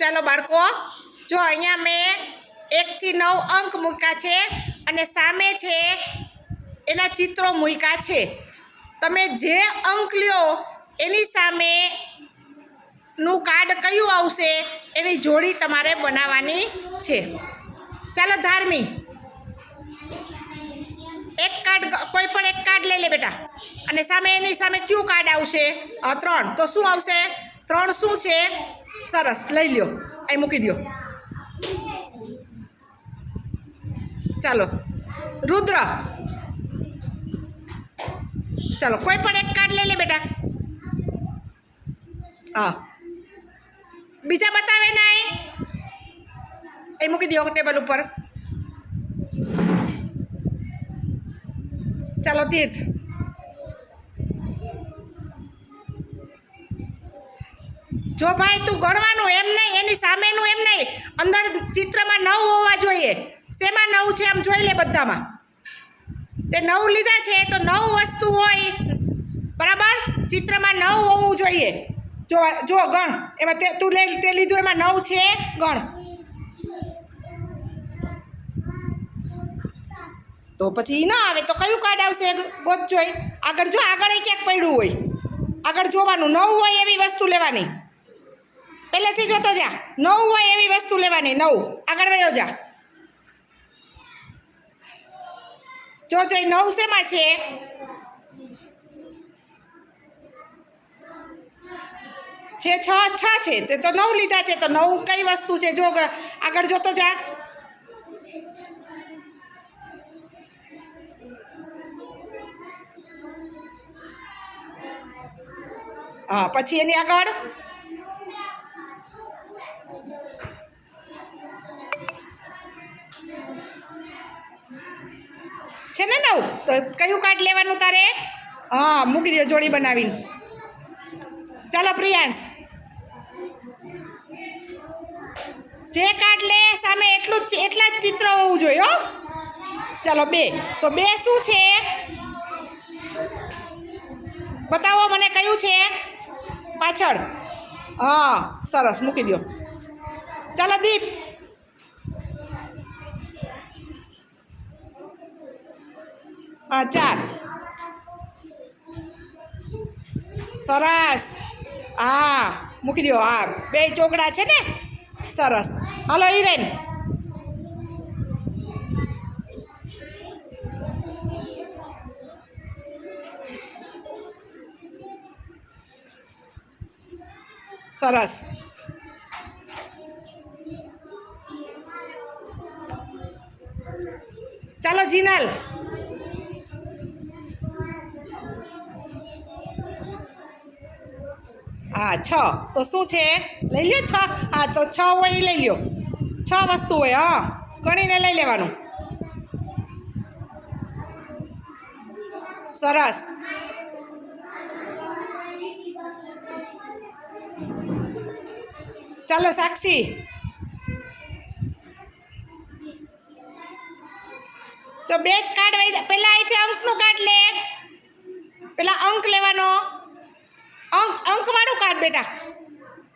ચાલો બાળકો, જો અહીંયા મેં એકથી નવ અંક મૂક્યા છે અને સામે છે એના ચિત્રો મૂક્યા છે. તમે જે અંક લ્યો, એની સામે નું કાર્ડ કયું આવશે, એની જોડી તમારે બનાવવાની છે. ચાલો ધાર્મી એક કાર્ડ, કોઈ પણ એક કાર્ડ લઈ લે બેટા. અને સામે એની સામે કયું કાર્ડ આવશે? ત્રણ. તો શું આવશે? ત્રણ શું છે? સરસ લઈ લ્યો અહીં મૂકી દો ચાલો રુદ્ર ચાલો કોઈ પણ એક કાર્ડ લઈ લે બેટા હા બીજા બતાવે નહીં એ મૂકી દો ટેબલ ઉપર ચાલો તીર્થ જો ભાઈ તું ગણવાનું એમ નહીં, એની સામેનું એમ નહીં. અંદર ચિત્રમાં નવ હોવા જોઈએ. શેમાં નવ છે આમ જોઈ લે બધામાં. તે નવ લીધા છે, તો નવ વસ્તુ હોય. બરાબર? ચિત્રમાં નવ હોવું જોઈએ. જો જો ગણ, એમાં તે, તું લે, તે લીધું, એમાં નવ છે, ગણ. તો પછી ના આવે, તો કયું કાર્ડ આવશે? ગોત જોઈ આગળ જો, આગળ એ ક્યાંક પડ્યું હોય. આગળ જોવાનું, નવ હોય એવી વસ્તુ લેવાની. પહેલેથી જોતો જા. નવ હોય એવી વસ્તુ લેવાની, નવ. આગળ વયો જા. જો જોઈ નવ શેમાં છે? છે છ છ છે. તે તો નવ લીધા છે, તો નવ કઈ વસ્તુ છે? જો આગળ જોતો જા. હા, પછી એની આગળ? છે ને નવ? તો કયું કાર્ડ લેવાનું તારે? હા, મૂકી દે જોડી બનાવીને. ચાલો, પ્રિયાંશ. જે કાર્ડ લે સામે એટલું જ એટલા જ ચિત્ર હોવું જોઈએ, હો. ચાલો, બે. તો બે શું છે? બતાવો મને કયું છે? પાછળ. હા, સરસ. મૂકી દો ચાલો, દીપ. હા ચાર સરસ. હા, મૂકી દો હા. બે ચોકડા છે ને? સરસ. હલો, હિરેન. સરસ. ચાલો, જીનલ. હા, છ. તો શું છે? લઈ લ્યો છ? હા, તો છ હોય એ લઈ લ્યો. છ વસ્તુ હોય, હા. ગણીને લઈ લેવાનું. સરસ. ચાલો, સાક્ષી. તો બે જ કાર્ડ પહેલા અહીંથી અંકનું કાર્ડ લે. પેલા અંક લેવાનો. અંકવાળું બેટા.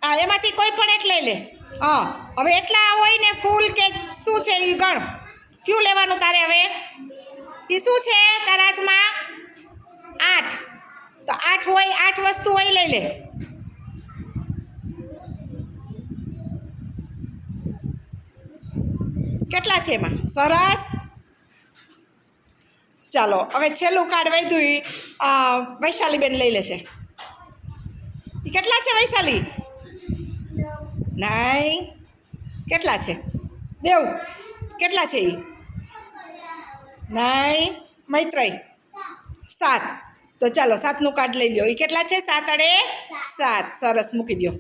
હા એમાંથી કોઈ પણ એક લઈ લે. હા, હવે એટલા હોય ને ફૂલ કે શું છે એ ગણ? કયું લેવાનું તારે હવે? એ શું છે તારા હાથમાં? આઠ. તો આઠ હોય, આઠ વસ્તુ હોય લઈ લે. કેટલા છે એમાં? સરસ. ચાલો, હવે છેલ્લું કાર્ડ વધ્યું વૈશાલીબેન લઈ લેશે. કેટલા છે વૈશાલી? નાઈ. કેટલા છે? દેવ કેટલા છે એ નાઈ. મૈત્રેય સાત. તો ચાલો સાતનું કાર્ડ લઈ લ્યો. એ કેટલા છે? સાત અડે સાત. સરસ. મૂકી દો